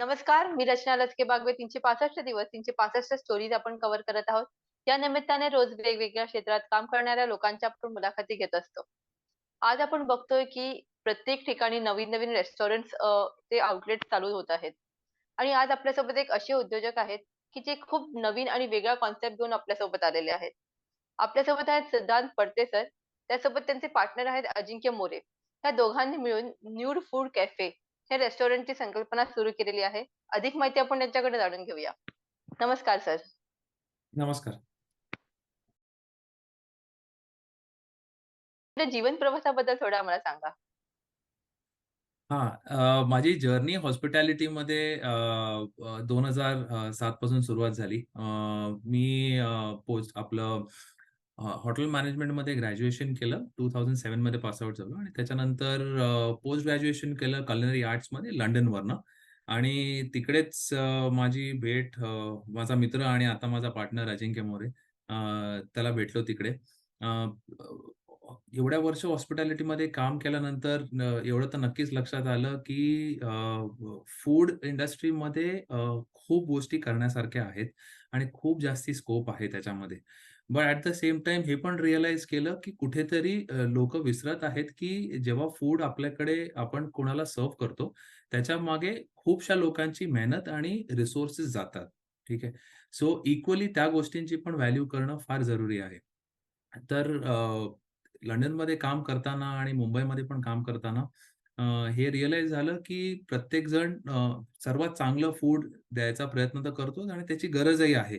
नमस्कार, मी रचना लचके बागवे. 365 दिवस, 365 स्टोरीज आपण कव्हर करत आहोत. या निमित्ताने रोज वेगवेगळ्या क्षेत्रात काम करणाऱ्या लोकांच्या आपण मुलाखती घेत असतो. आज आपण बघतोय, की प्रत्येक ठिकाणी नवीन-नवीन रेस्टॉरंट ते आउटलेट चालू होत आहेत. आणि आज आपल्यासोबत एक असे उद्योजक आहेत, की जे खूप नवीन आणि वेगळा कॉन्सेप्ट घेऊन आपल्यासोबत आलेले आहेत. आपल्यासोबत आहेत सिद्धांत पडते सर. त्यासोबत त्यांचे पार्टनर आहेत अजिंक्य मोरे. त्या दोघांनी मिळून न्यूड फूड कॅफे हे रेस्टॉरंटची संकल्पना सुरू केलेली आहे. अधिक माहिती आपण त्यांच्याकडे जाणून घेऊया. नमस्कार सर. नमस्कार. जीवन प्रवासाबद्दल थोडं आम्हाला सांगा. हां, अ, माझी जर्नी हॉस्पिटॅलिटीमध्ये अ, अ, 2007 पासून सुरुवात झाली. अ, मी पोस्ट आपलं हॉटेल मॅनेजमेंटमध्ये ग्रॅज्युएशन केलं. 2007 मध्ये पास आउट झालो आणि त्याच्यानंतर पोस्ट ग्रॅज्युएशन केलं कलनरी आर्ट्समध्ये लंडनवरनं आणि तिकडेच माझी भेट माझा मित्र आणि आता माझा पार्टनर अजिंक्य मोरे त्याला भेटलो तिकडे. एवढ्या वर्ष हॉस्पिटॅलिटीमध्ये काम केल्यानंतर एवढं तर नक्कीच लक्षात आलं, की फूड इंडस्ट्रीमध्ये खूप गोष्टी करण्यासारख्या आहेत आणि खूप जास्ती स्कोप आहे त्याच्यामध्ये. But at the same time हे पण रिअलाईज केलं, की कुठेतरी लोक विसरत आहेत, की जेव्हा फूड आपल्याकडे आपण कोणाला सर्व्ह करतो, त्याच्यामागे खूपशा लोकांची मेहनत आणि रिसोर्सेस जातात. ठीक आहे. सो इक्वली त्या गोष्टींची पण व्हॅल्यू करणं फार जरुरी आहे. तर लंडनमध्ये काम करताना आणि मुंबईमध्ये पण काम करताना हे रिअलाईज झालं, की प्रत्येकजण अ, सर्वात चांगलं फूड द्यायचा प्रयत्न तर करतोच आणि त्याची गरजही आहे.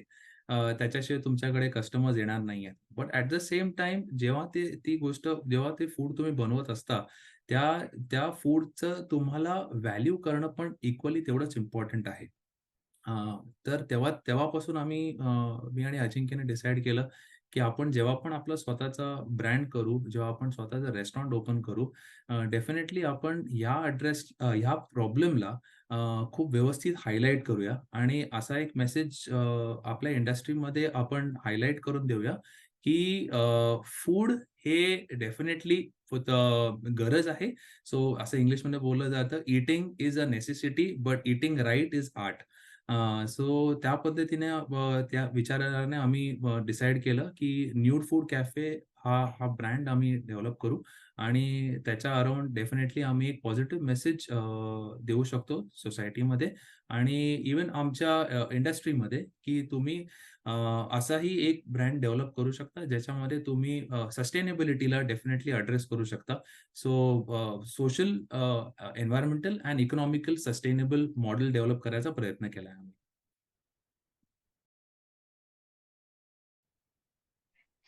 त्याच्याशिवाय तुमच्याकडे कस्टमर्स येणार नाहीयेत. But at the same time जेव्हा ते ती गोष्ट जेव्हा ते फूड तुम्ही बनवत असता, त्या त्या फूडचं तुम्हाला व्हॅल्यू करणं पण इक्वली तेवढंच इम्पॉर्टंट आहे. तर तेव्हा तेव्हापासून आम्ही मी आणि अजिंक्यने डिसाईड केलं, की आपण जेव्हा पण आपलं स्वतःचा ब्रँड करू, जेव्हा आपण स्वतःचं रेस्टॉरंट ओपन करू, डेफिनेटली आपण या अॅड्रेस ह्या प्रॉब्लेमला खूप व्यवस्थित हायलाईट करूया आणि असा एक मेसेज आपल्या इंडस्ट्रीमध्ये आपण हायलाईट करून देऊया, की फूड हे डेफिनेटली गरज आहे. सो असं इंग्लिशमध्ये बोललं जातं, eating is a necessity, but eating right is art." So त्या पद्धतीने त्या विचाराने आम्ही डिसाईड केलं, की न्यूड फूड कॅफे हा हा ब्रँड आम्ही डेव्हलप करू आणि त्याच्या अराउंड डेफिनेटली आम्ही एक पॉझिटिव्ह मेसेज देऊ शकतो सोसायटीमध्ये आणि इव्हन आमच्या इंडस्ट्रीमध्ये, की तुम्ही असाही एक ब्रँड डेव्हलप करू शकता, ज्याच्यामध्ये तुम्ही सस्टेनेबिलिटीला डेफिनेटली अड्रेस करू शकता. So social environmental and economical sustainable model develop करायचा प्रयत्न केला आहे आम्ही.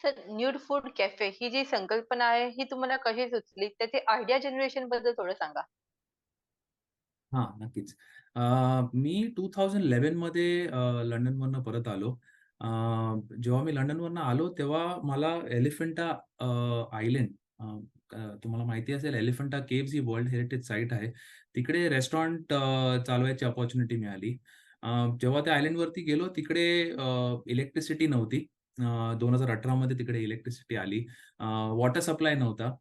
सर न्यूड फूड कॅफे ही जी संकल्पना आहे, ही तुम्हाला कशी सुचली? त्याची आयडिया जनरेशनबद्दल थोडं सांगा. हां, नक्कीच. अ, मी 2011 मध्ये लंडन लंडनवरनं परत आलो. जेव्हा मी लंडनवरनं आलो, तेव्हा मला एलिफंटा आयलंड तुम्हाला माहिती असेल एलिफंटा केव्स ही वर्ल्ड हेरिटेज साईट आहे. तिकडे रेस्टॉरंट चालवायची अपॉर्च्युनिटी मिळाली. जेव्हा त्या आयलंडवरती गेलो, तिकडे इलेक्ट्रिसिटी नव्हती. अ, 2018 मध्ये तिकडे इलेक्ट्रिसिटी आली. वॉटर सप्लाय नव्हता.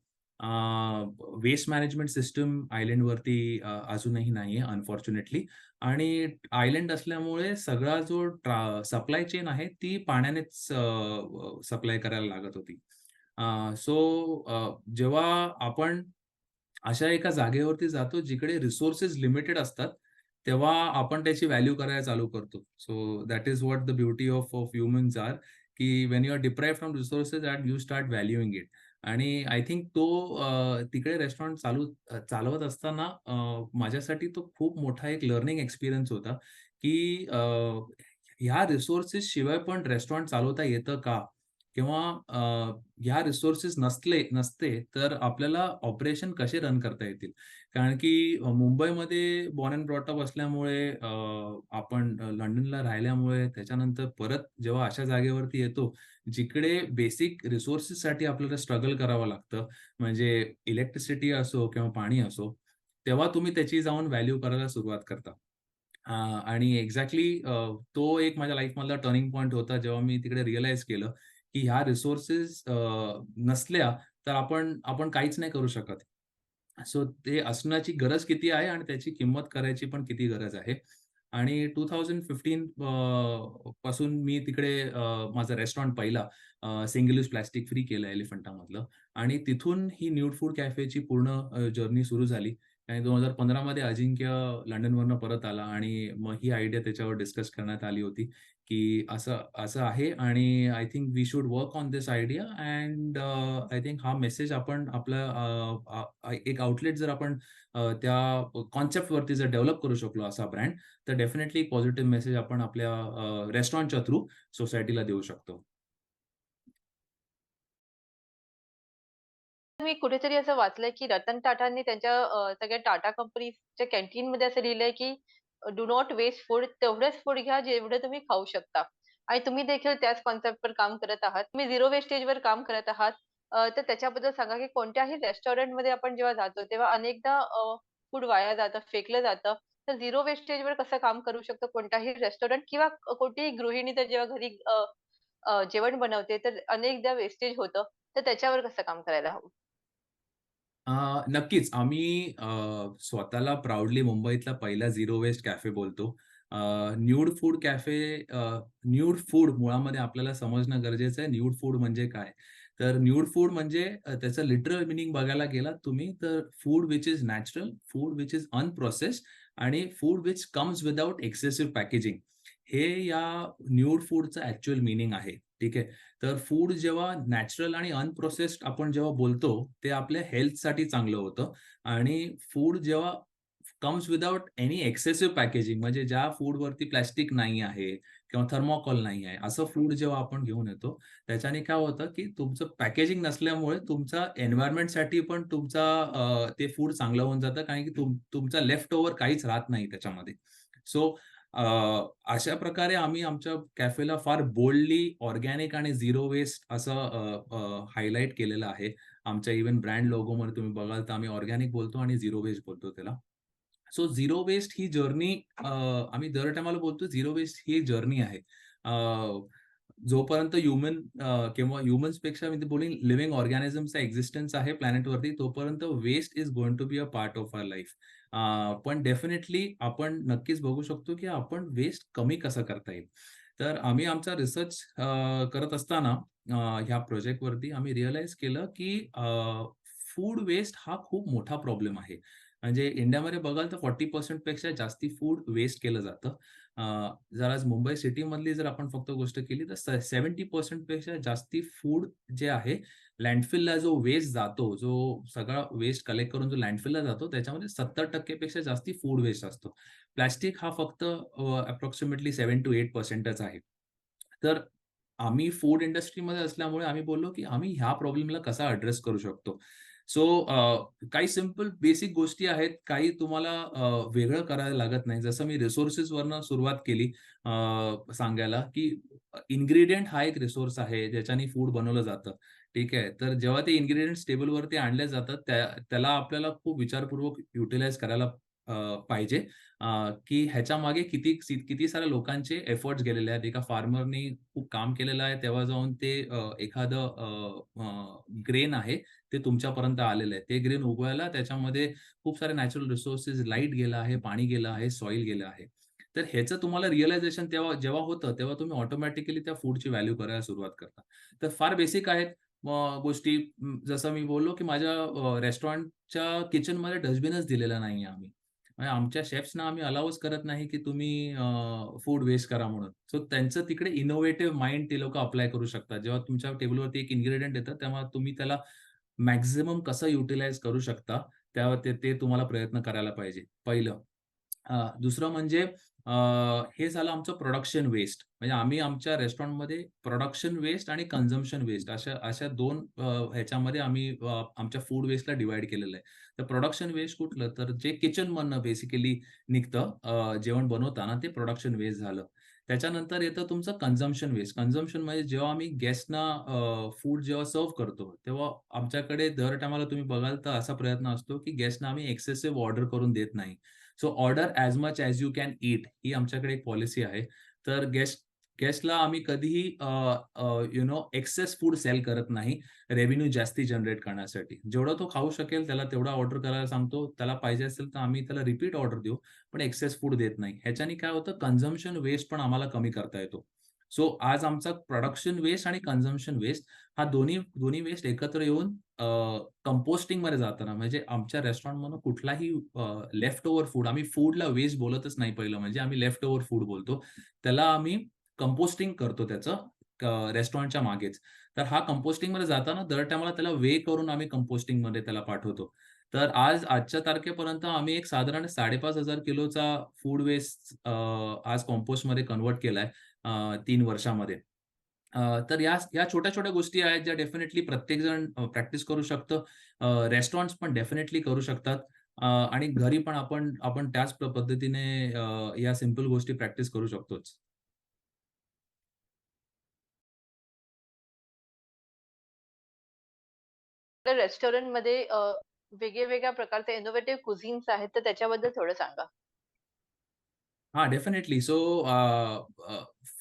वेस्ट मॅनेजमेंट सिस्टम आयलंडवरती अ, अजूनही नाहीये अनफॉर्च्युनेटली आणि आयलंड असल्यामुळे सगळा जो ट्रा सप्लाय चेन आहे ती पाण्यानेच सप्लाय करायला लागत होती. सो जेव्हा आपण अशा एका जागेवरती जातो जिकडे रिसोर्सेस लिमिटेड असतात, तेव्हा आपण त्याची व्हॅल्यू करायला चालू करतो. So that is what the beauty of of humans are, की when you are deprived from resources and you start valuing it. आणि आय थिंक तो तिकडे रेस्टॉरंट चालू चालवत असताना माझ्यासाठी तो खूप मोठा एक लर्निंग एक्सपिरियन्स होता, की ह्या रिसोर्सेस शिवाय पण रेस्टॉरंट चालवता येतं का? किंवा ह्या रिसोर्सेस नसले नसते तर आपल्याला ऑपरेशन कसे रन करता येतील? कारण की मुंबईमध्ये बॉर्न अँड ब्रॉटअप असल्यामुळे आपण लंडनला राहिल्यामुळे त्याच्यानंतर परत जेव्हा अशा जागेवरती येतो, जिकडे बेसिक रिसोर्सेससाठी आपल्याला स्ट्रगल करावं लागतं. म्हणजे इलेक्ट्रिसिटी असो किंवा पाणी असो, तेव्हा तुम्ही त्याची जाऊन व्हॅल्यू करायला सुरुवात करता. आणि एक्झॅक्टली तो एक माझ्या लाईफमधला टर्निंग पॉईंट होता, जेव्हा मी तिकडे रिअलाईज केलं, की ह्या रिसोर्सेस नसल्या तर आपण आपण काहीच नाही करू शकत. सो ते असण्याची गरज किती आहे आणि त्याची किंमत करायची पण किती गरज आहे. आणि टू थाउजंड फिफ्टीन पासून मी तिकडे माझा रेस्टॉरंट पहिला सिंगल यूज प्लास्टिक फ्री केलं एलिफंटामधलं आणि तिथून ही न्यूड फूड कॅफेची पूर्ण जर्नी सुरू झाली आणि 2015 मध्ये अजिंक्य लंडनवरनं परत आला आणि मग ही आयडिया त्याच्यावर डिस्कस करण्यात आली होती, की असं असं आहे आणि I think we should work on this idea and I think हा मेसेज आपण आपला uh, uh, एक आउटलेट जर आपण uh, त्या कॉन्सेप्टवरती जर डेव्हलप करू शकलो असा ब्रँड, तर डेफिनेटली पॉझिटिव्ह मेसेज आपण आपल्या रेस्टॉरंटच्या थ्रू सोसायटीला देऊ शकतो. मी कुठेतरी असं वाचलंय, की रतन टाटांनी त्यांच्या अ, सगळ्या टाटा कंपनीच्या कॅन्टीनमध्ये असं लिहिलंय, की "डू नॉट वेस्ट फूड. तेवढंच फूड घ्या जेवढं तुम्ही खाऊ शकता." आणि तुम्ही देखील त्याच कॉन्सेप्टवर काम करत आहात. तुम्ही झिरो वेस्टेजवर काम करत आहात. अ, तर त्याच्याबद्दल सांगा, की कोणत्याही रेस्टॉरंटमध्ये आपण जेव्हा जातो, तेव्हा अनेकदा फूड वाया जातं, फेकलं जातं. तर झिरो वेस्टेजवर कसं काम करू शकतो कोणताही रेस्टॉरंट किंवा कोणतीही गृहिणी तर जेव्हा घरी अ, अ, जेवण बनवते, तर अनेकदा वेस्टेज होतं. तर त्याच्यावर कसं काम करायला हवं? अ, नक्कीच. आम्ही अ, स्वतःला प्राउडली मुंबईतला पहिला झिरो वेस्ट कॅफे बोलतो. अ, न्यूड फूड कॅफे अ, न्यूड फूड मुळामध्ये आपल्याला समजणं गरजेचं आहे. न्यूड फूड म्हणजे काय? तर न्यूड फूड म्हणजे अ, त्याचं लिटरल मीनिंग बघायला गेलात तुम्ही तर food which is natural, food which is unprocessed आणि food which comes without excessive packaging. हे या न्यूड फूडचं ऍक्च्युअल मीनिंग आहे. ठीक आहे. तर फूड जेव्हा नॅचरल आणि अनप्रोसेस्ड आपण जेव्हा बोलतो, ते आपल्या हेल्थसाठी चांगलं होतं आणि फूड जेव्हा comes without any excessive packaging म्हणजे ज्या फूडवरती प्लॅस्टिक नाही आहे किंवा थर्मोकॉल नाही आहे, असं फूड जेव्हा आपण घेऊन येतो, त्याच्याने काय होतं, की तुमचं पॅकेजिंग नसल्यामुळे तुमचा एन्व्हायरमेंटसाठी पण तुमचा ते फूड चांगलं होऊन जातं कारण की तुम तुमचा लेफ्ट ओव्हर काहीच राहत नाही त्याच्यामध्ये. सो अशा प्रकारे आम्ही आमच्या कॅफेला फार बोल्डली ऑर्गॅनिक आणि झिरो वेस्ट असं हायलाईट केलेलं आहे. आमच्या इव्हन ब्रँड लोगोमध्ये तुम्ही बघाल तर आम्ही ऑर्गॅनिक बोलतो आणि झिरो वेस्ट बोलतो त्याला. सो झिरो वेस्ट ही जर्नी आम्ही दर टाईमाला बोलतो झिरो वेस्ट ही जर्नी आहे. जोपर्यंत ह्युमन किंवा किंवा ह्युमन्सपेक्षा मी बोलीन लिव्हिंग ऑर्गॅनिझमचा एक्झिस्टन्स आहे प्लॅनेटवरती तोपर्यंत waste is going to be a part of our life. पण डेफिनेटली आपण नक्कीच बघू शकतो, की आपण वेस्ट कमी कसं करता येईल. तर आम्ही आमचा रिसर्च करत असताना ह्या प्रोजेक्टवरती आम्ही रिअलाईज केलं, की फूड वेस्ट हा खूप मोठा प्रॉब्लेम आहे. म्हणजे इंडियामध्ये बघाल तर 40% पेक्षा जास्ती फूड वेस्ट केलं जातं. जर आज मुंबई सिटीमधली जर आपण फक्त गोष्ट केली तर सेव्हन्टी पर्सेंटपेक्षा जास्ती फूड जे आहे लँडफिलला जो वेस्ट जातो, जो सगळा वेस्ट कलेक्ट करून जो लँडफिलला जातो त्याच्यामध्ये 70% पेक्षा जास्ती फूड वेस्ट असतो. प्लास्टिक हा फक्त अप्रॉक्सिमेटली सेव्हन टू एट पर्सेंटच आहे. तर आम्ही फूड इंडस्ट्रीमध्ये असल्यामुळे आम्ही बोललो, की आम्ही ह्या प्रॉब्लेमला कसा अॅड्रेस करू शकतो. सो काही सिंपल बेसिक गोष्टी आहेत. काही तुम्हाला वेगळं करायला लागत नाही. जसं मी रिसोर्सेसवरनं सुरुवात केली सांगायला, की इन्ग्रेडियंट हा एक रिसोर्स आहे, ज्याच्याने फूड बनवलं जातं. ठीक आहे. तर जेव्हा ते इन्ग्रेडियंट्स टेबलवरती आणले जातात, त्या त्याला आपल्याला खूप विचारपूर्वक युटिलाइज करायला पाहिजे. की ह्याच्या मागे किती किती साऱ्या लोकांचे एफर्ट्स गेलेले आहेत. एका फार्मरनी खूप काम केलेलं आहे, तेव्हा जाऊन ते एखादं ग्रेन आहे, ते तुमच्यापर्यंत आलेलं आहे. ते ग्रेन उगवायला त्याच्यामध्ये खूप सारे नॅचरल रिसोर्सेस, लाइट गेलं आहे, पाणी गेलं आहे, सॉइल गेलं आहे. तर ह्याचं तुम्हाला रिअलायझेशन तेव्हा जेव्हा होतं, तेव्हा तुम्ही ऑटोमॅटिकली त्या फूडची व्हॅल्यू करायला सुरुवात करता. तर फार बेसिक आहेत गोष्टी. जसं मी बोललो, की माझ्या रेस्टॉरंटच्या किचनमध्ये डस्टबिनच दिलेला नाहीये आम्ही. म्हणजे आमच्या शेफ्सना आम्ही अलाउच करत नाही, की तुम्ही फूड वेस्ट करा म्हणून. सो त्यांचं तिकडे इनोव्हेटिव्ह माइंड ते लोक अप्लाय करू शकतात. जेव्हा तुमच्या टेबलवरती एक इन्ग्रेडियंट येतं, तेव्हा तुम्ही त्याला मॅक्झिमम कसं युटिलाइज करू शकता, त्यावर ते ते तुम्हाला प्रयत्न करायला पाहिजे, पहिलं. दुसरं म्हणजे हे झालं आमचं प्रोडक्शन वेस्ट. म्हणजे आम्ही आमच्या रेस्टॉरंटमध्ये प्रोडक्शन वेस्ट आणि कन्झम्पशन वेस्ट अशा अशा दोन ह्याच्यामध्ये आम्ही आमच्या फूड वेस्टला डिवाइड केलेलं आहे. तर प्रोडक्शन वेस्ट कुठलं? तर जे किचनमधनं बेसिकली निघतं जेवण बनवताना ते प्रोडक्शन वेस्ट झालं. त्याच्यानंतर येतं तुमचं कन्झम्पशन वेस्ट. कन्झम्पशन म्हणजे जेव्हा आम्ही गेस्टना फूड जेव्हा सर्व्ह करतो, तेव्हा आमच्याकडे दर टाईमाला तुम्ही बघाल तर असा प्रयत्न असतो, की गेस्टना आम्ही एक्सेसिव्ह ऑर्डर करून देत नाही. So order as much as you can eat ही आमच्याकडे एक पॉलिसी आहे. तर गेस्ट गेस्टला आम्ही कधीही you know excess food sale करत नाही, रेव्हेन्यू जास्ती जनरेट करण्यासाठी. जेवढा तो खाऊ शकेल त्याला तेवढा ऑर्डर करायला सांगतो. त्याला पाहिजे असेल तर आम्ही त्याला रिपीट ऑर्डर देऊ, पण एक्सेस फूड देत नाही. ह्याच्याने काय होतं कन्झम्पन वेस्ट पण आम्हाला कमी करता येतो. सो आज आमचा प्रोडक्शन वेस्ट आणि कन्झम्पशन वेस्ट हा दोन्ही दोन्ही वेस्ट एकत्र येऊन कंपोस्टिंगमध्ये जाताना म्हणजे आमच्या रेस्टॉरंटमधून कुठलाही लेफ्ट ओव्हर फूड आम्ही फूडला वेस्ट बोलतच नाही पहिलं म्हणजे आम्ही लेफ्ट ओव्हर फूड बोलतो. त्याला आम्ही कंपोस्टिंग करतो त्याचं रेस्टॉरंटच्या मागेच. तर हा कंपोस्टिंगमध्ये जाताना दर टायमाला त्याला वे करून आम्ही कंपोस्टिंगमध्ये त्याला पाठवतो. तर आज आजच्या तारखेपर्यंत आम्ही एक साधारण 5,500 किलोचा फूड वेस्ट आज कॉम्पोस्टमध्ये कन्व्हर्ट केलाय तीन वर्षामध्ये. तर या या छोट्या-छोट्या गोष्टी आहेत ज्या डेफिनेटली प्रत्येकजण प्रॅक्टिस करू शकतं. रेस्टॉरंट्स पण डेफिनेटली करू शकतात. आणि घरी पण आपण आपण त्याच पद्धतीने या सिंपल गोष्टी प्रॅक्टिस करू शकतोच. रेस्टॉरंट रेस्टॉरंटमध्ये वेगळ्या-वेगळ्या प्रकारचे इनोव्हेटिव्ह कुझिन्स आहेत, तर त्याच्याबद्दल थोडं सांगा? हा definitely so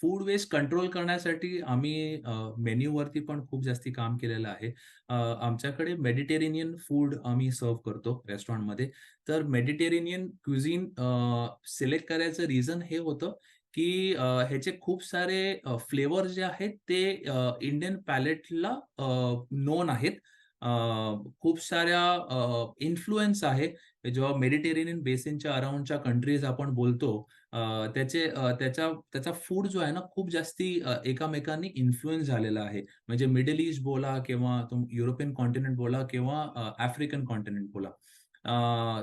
food waste control करण्यासाठी आम्ही मेन्यूवरती पण खूप जास्ती काम केलेलं आहे. आमच्याकडे मेडिटेरेनियन फूड आम्ही सर्व्ह करतो रेस्टॉरंटमध्ये. तर मेडिटेरेनियन क्युझिन सिलेक्ट करायचं रिझन हे होतं, की ह्याचे खूप सारे फ्लेवर जे आहेत ते इंडियन पॅलेटला नोन आहेत. खूप साऱ्या इन्फ्लुएन्स आहे. जेव्हा मेडिटेरेनियन बेसिनच्या अराउंडच्या कंट्रीज आपण बोलतो, त्याचे त्याचा त्याचा फूड जो आहे ना, खूप जास्ती एकामेकांनी एकमेकांनी झालेला आहे. म्हणजे मिडल ईस्ट बोला किंवा युरोपियन कॉन्टिनेंट बोला किंवा आफ्रिकन कॉन्टिनेंट बोला.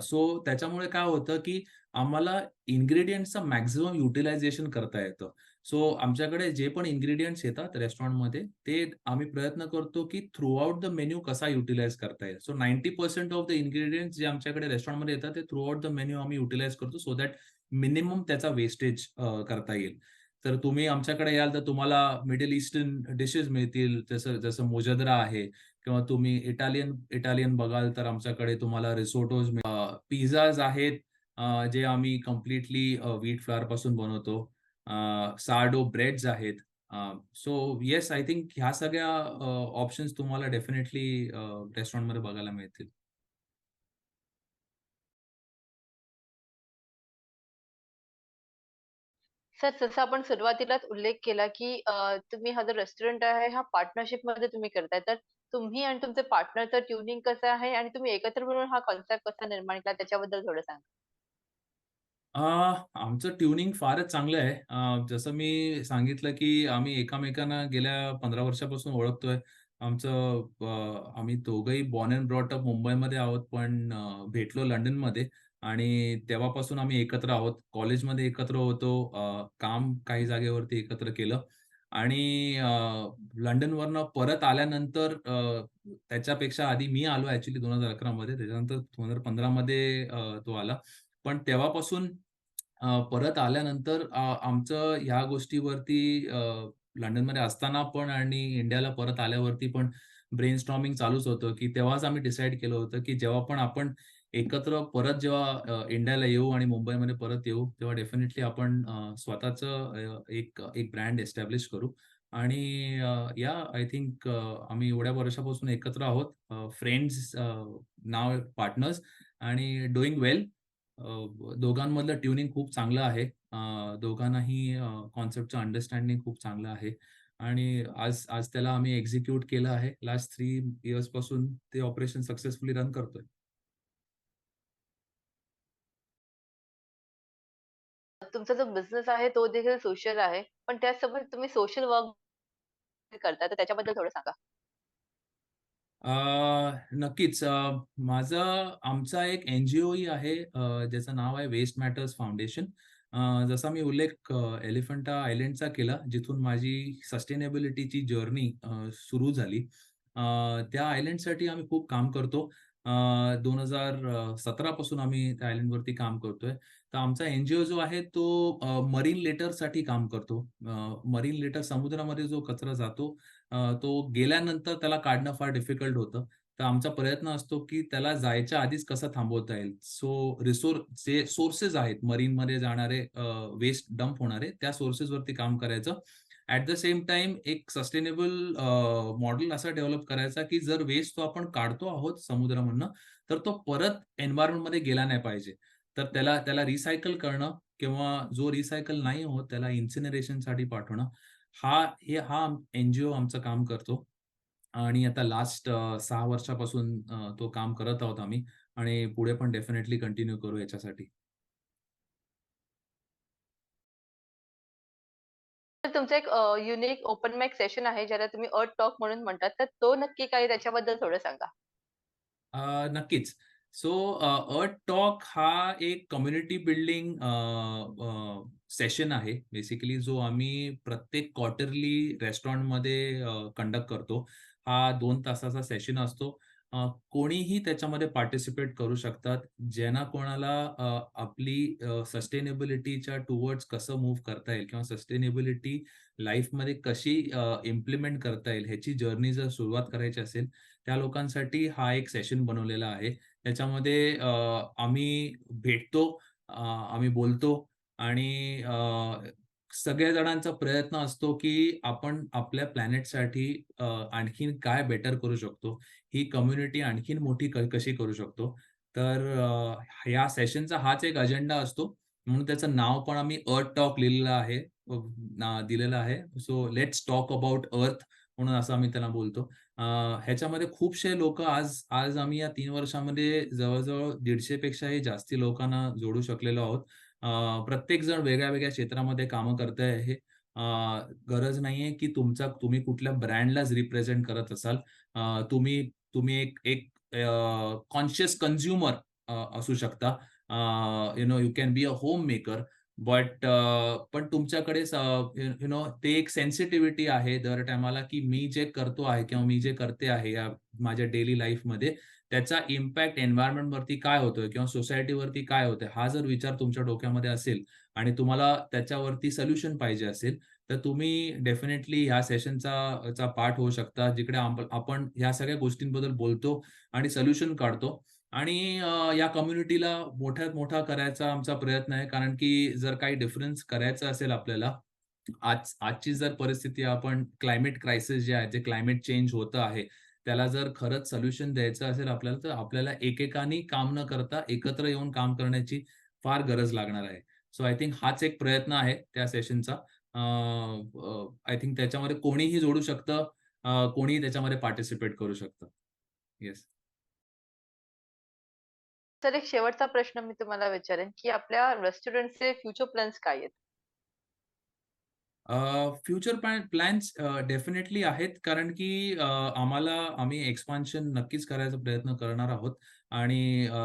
सो त्याच्यामुळे काय होतं, की आम्हाला इन्ग्रेडियंटचं मॅक्झिमम युटिलायझेशन करता येतं. सो आमच्याकडे जे पण इन्ग्रेडियंट्स येतात रेस्टॉरंटमध्ये, ते आम्ही प्रयत्न करतो, की थ्रूआउट द मेन्यू कसा युटिलाइज करता येईल. सो 90% ऑफ द इन्ग्रेडियंट्स जे आमच्याकडे रेस्टॉरंटमध्ये येतात, ते थ्रूआउट द मेन्यू आम्ही युटिलाइज करतो, सो दॅट मिनिमम त्याचा वेस्टेज करता येईल. तर तुम्ही आमच्याकडे याल तर तुम्हाला मिडल ईस्टर्न डिशेस मिळतील. जसं जसं मोजद्रा आहे किंवा तुम्ही इटालियन इटालियन बघाल तर आमच्याकडे तुम्हाला रिसोटोज पिझ्झाज आहेत जे आम्ही कंप्लीटली व्हीट व्हीट फ्लोअरपासून बनवतो. साडो सार्डो ब्रेड्स आहेत. सो येस आय थिंक ह्या सगळ्या ऑप्शन्स तुम्हाला डेफिनेटली रेस्टॉरंटमध्ये बघायला मिळतील. सर, जसं आपण सुरुवातीलाच उल्लेख केला, की तुम्ही हा जो रेस्टॉरंट आहे, हा पार्टनरशिपमध्ये तुम्ही करताय. तर तुम्ही आणि तुमचे पार्टनरचं ट्युनिंग कसं आहे आणि तुम्ही एकत्र मिळून हा कन्सेप्ट कसा निर्माण केला त्याच्याबद्दल थोडं सांगा? आमचं ट्युनिंग फारच चांगलं आहे. जसं मी सांगितलं, की आम्ही एकामेकांना गेल्या 15 वर्षापासून ओळखतोय. आमचं आम्ही दोघंही बॉर्न अँड ब्रॉटअप मुंबईमध्ये आहोत, पण भेटलो लंडनमध्ये आणि तेव्हापासून आम्ही एकत्र आहोत. कॉलेजमध्ये एकत्र होतो. काम काही जागेवरती एकत्र केलं आणि लंडनवरनं परत आल्यानंतर त्याच्यापेक्षा आधी मी आलो ऍक्च्युली दोन हजार अकरा मध्ये. त्याच्यानंतर 2015 मध्ये पंधरामध्ये तो आला. पण तेव्हापासून परत आल्यानंतर आमचं ह्या गोष्टीवरती लंडनमध्ये असताना पण आणि इंडियाला परत आल्यावरती पण ब्रेन ब्रेनस्टॉर्मिंग चालूच होतं, की तेव्हाच आम्ही डिसाईड केलं होतं, की जेव्हा पण आपण एकत्र परत जेव्हा इंडियाला येऊ आणि मुंबईमध्ये परत येऊ, तेव्हा डेफिनेटली आपण स्वतःचं एक एक ब्रँड एस्टॅब्लिश करू आणि या आय थिंक आम्ही एवढ्या वर्षापासून एकत्र आहोत. फ्रेंड्स नाव पार्टनर्स आणि डुईंग वेल. दोघांमधलं ट्युनिंग खूप चांगलं आहे. दोघांनाही कॉन्सेप्टचं अंडरस्टँडिंग खूप चांगलं आहे आणि आज आज त्याला आम्ही एक्झिक्यूट केलं आहे. लास्ट थ्री इयर्सपासून ते ऑपरेशन सक्सेसफुली रन करतोय. तुमचा जो बिझनेस आहे तो देखील सोशल आहे. पण त्याचसोबत तुम्ही सोशल वर्क करता, तर त्याच्याबद्दल थोडं सांगा? अ, नक्कीच. माझं आमचा एक एन-जी-ओही आहे ज्याचं नाव आहे वेस्ट मॅटर्स फाउंडेशन. जसा मी उल्लेख एलिफंटा आयलंडचा केला, जिथून माझी सस्टेनेबिलिटीची जर्नी सुरू झाली. त्या आयलंडसाठी आम्ही खूप काम करतो. अ, 2017 पासून आम्ही त्या आयलंडवरती काम करतोय. तर आमचा एनजीओ जो आहे तो मरीन लेटरसाठी काम करतो. मरीन लेटर समुद्रामध्ये जो कचरा जातो तो गेल्यानंतर त्याला काढणं फार डिफिकल्ट होतं. तर आमचा प्रयत्न असतो, की त्याला जायच्या आधीच कसं थांबवता येईल. सो रिसोर जे सोर्सेस आहेत मरीनमध्ये जाणारे वेस्ट डंप होणारे, त्या सोर्सेसवरती काम करायचं ऍट द सेम टाइम एक सस्टेनेबल मॉडेल असा डेव्हलप करायचा, की जर वेस्ट तो आपण काढतो आहोत समुद्रामधनं, तर तो परत एन्व्हायरमेंटमध्ये गेला नाही पाहिजे. तर त्याला त्याला रिसायकल करणं किंवा जो रिसायकल नाही होत त्याला इन्सिनरेशनसाठी पाठवणं, हा हे हा एन-जी-ओ आमचं काम करतो. आणि आता लास्ट 6 वर्षापासून तो काम करत आहोत आम्ही आणि पुढे पण डेफिनेटली कंटिन्यू करू याच्यासाठी. तुमचं एक युनिक ओपन माईक सेशन आहे, ज्याला तुम्ही अर्थ टॉक म्हणून म्हणतात. तर तो नक्की काय त्याच्याबद्दल थोडं सांगा? नक्कीच. सो अ, अर्थ टॉक हा एक कम्युनिटी बिल्डिंग सेशन आहे. बेसिकली जो आम्ही प्रत्येक क्वार्टरली रेस्टॉरंटमध्ये कंडक्ट करतो. हा दोन तासाचा सेशन असतो. कोणीही त्याच्यामध्ये पार्टिसिपेट करू शकतात. ज्यांना कोणाला आपली सस्टेनेबिलिटीच्या टुवर्ड्स कसं मूव्ह करता येईल किंवा सस्टेनेबिलिटी लाईफमध्ये कशी इम्प्लिमेंट करता येईल ह्याची जर्नी जर सुरुवात करायची असेल, त्या लोकांसाठी हा एक सेशन बनवलेला आहे. त्याच्यामध्ये आम्ही भेटतो, आम्ही बोलतो आणि सगळ्या जणांचा प्रयत्न असतो, की आपण आपल्या प्लॅनेटसाठी आणखीन काय बेटर करू शकतो, ही कम्युनिटी आणखीन मोठी कशी करू शकतो. तर या सेशनचा हाच एक अजेंडा असतो. म्हणून त्याचं नाव पण आम्ही अर्थ टॉक लिहिलेलं आहे. दिलेलं आहे. So let's talk about earth म्हणून असं आम्ही त्याला बोलतो. ह्याच्यामध्ये खूपशे लोक आज आज आम्ही या तीन वर्षामध्ये जवळजवळ दीडशे पेक्षाही जास्ती लोकांना जोडू शकलेलो आहोत. प्रत्येक जण वेगळ्या-वेगळ्या क्षेत्रामध्ये कामं करते आहे. गरज नाहीये की तुमचा तुम्ही कुठल्या ब्रँडलाच रिप्रेझेंट करत असाल. तुम्ही तुम्ही एक एक कॉन्शियस कन्झ्युमर असू शकता. You you know you can be a home maker but uh, पण तुमच्याकडे यु नो ते एक सेन्सिटिव्हिटी आहे दर टाईमाला, की मी जे करतो आहे किंवा मी जे करते आहे या माझ्या डेली लाईफमध्ये त्याचा इम्पॅक्ट एन्व्हायरमेंटवरती काय होतोय किंवा सोसायटीवरती काय होतंय, हा जर विचार तुमच्या डोक्यामध्ये असेल आणि तुम्हाला त्याच्यावरती सोल्युशन पाहिजे असेल, तर तुम्ही डेफिनेटली ह्या सेशनचा चा पार्ट होऊ शकता. जिकडे आपण ह्या सगळ्या गोष्टींबद्दल बोलतो आणि सोल्युशन काढतो आणि या कम्युनिटीला मोठ्यात मोठा करायचा आमचा प्रयत्न आहे. कारण की जर काही डिफरन्स करायचा असेल आपल्याला, आज आजची जर परिस्थिती आपण क्लायमेट क्रायसिस जे आहे, जे क्लायमेट चेंज होतं आहे, त्याला जर खरंच सोल्युशन द्यायचं असेल आपल्याला, तर आपल्याला एकेकानी काम न करता एकत्र येऊन काम करण्याची फार गरज लागणार आहे. सो आय थिंक हाच एक प्रयत्न आहे त्या सेशनचा. आय थिंक त्याच्यामध्ये कोणीही जोडू शकतं, कोणीही त्याच्यामध्ये पार्टिसिपेट करू शकतं. येस. तर एक शेवटचा प्रश्न मी तुम्हाला विचारेन, की आपल्या रेस्टॉरंटचे फ्युचर प्लॅन्स काय आहेत? फ्युचर प्लॅन प्लॅन्स डेफिनेटली आहेत. कारण की आम्हाला आम्ही एक्सपान्शन नक्कीच करायचा प्रयत्न करणार आहोत आणि अ,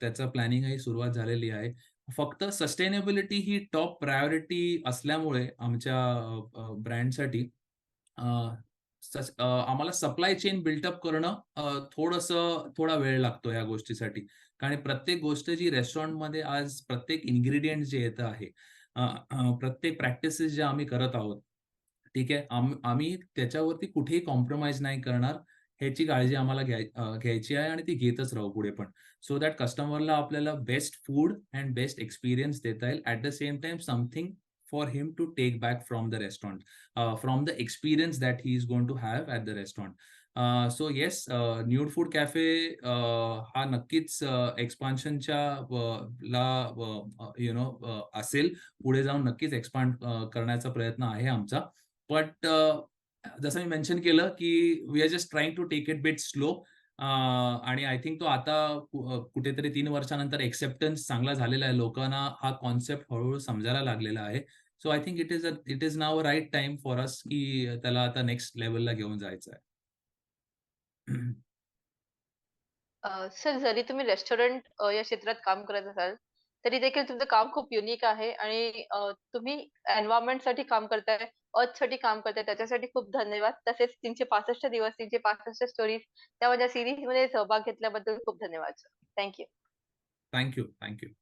त्याचं प्लॅनिंगही सुरुवात झालेली आहे. फक्त सस्टेनेबिलिटी ही टॉप प्रायोरिटी असल्यामुळे आमच्या ब्रँडसाठी आम्हाला सप्लाय चेन बिल्टअप करणं थोडस थोडा वेळ लागतो या गोष्टीसाठी. कारण प्रत्येक गोष्ट जी रेस्टॉरंटमध्ये आज प्रत्येक इन्ग्रेडियंट जे येतं आहे, प्रत्येक प्रॅक्टिसेस ज्या आम्ही करत आहोत, ठीक आहे. आम आम्ही त्याच्यावरती कुठेही कॉम्प्रोमाइज नाही करणार, ह्याची काळजी आम्हाला घ्यायची आहे आणि ती घेतच राहू पुढे पण. सो दॅट कस्टमरला आपल्याला best food and best experience देता येईल. At the same time something for him to take back from the restaurant. From the experience that he is is to have have the restaurant so yes nude food cafe हा नक्कीच एक्सपान्शनच्या ला you know असेल. पुढे जाऊन नक्कीच expand करण्याचा प्रयत्न आहे आमचा. बट जसं मी मेन्शन केलं, की we are just trying to take it bit slow. आणि आय थिंक तो आता कुठेतरी तीन वर्षानंतर एक्सेप्टन्स चांगला झालेला आहे. लोकांना हा कॉन्सेप्ट हळूहळू समजायला लागलेला आहे. So I think it is it is now right right time for us की त्याला आता नेक्स्ट लेवलला घेऊन जायचं आहे. अ, सर जरी तुम्ही रेस्टॉरंट अ, या क्षेत्रात काम करत असाल, तरी देखील तुमचं काम खूप युनिक आहे आणि अ, तुम्ही एन्व्हायर्नमेंटसाठी काम करताय, अर्थसाठी काम करताय त्याच्यासाठी खूप धन्यवाद. तसेच 365 दिवस, 365 स्टोरीज त्या माझ्या सीरीजमध्ये सहभाग घेतल्याबद्दल खूप धन्यवाद sir. Thank you. Thank you, thank you.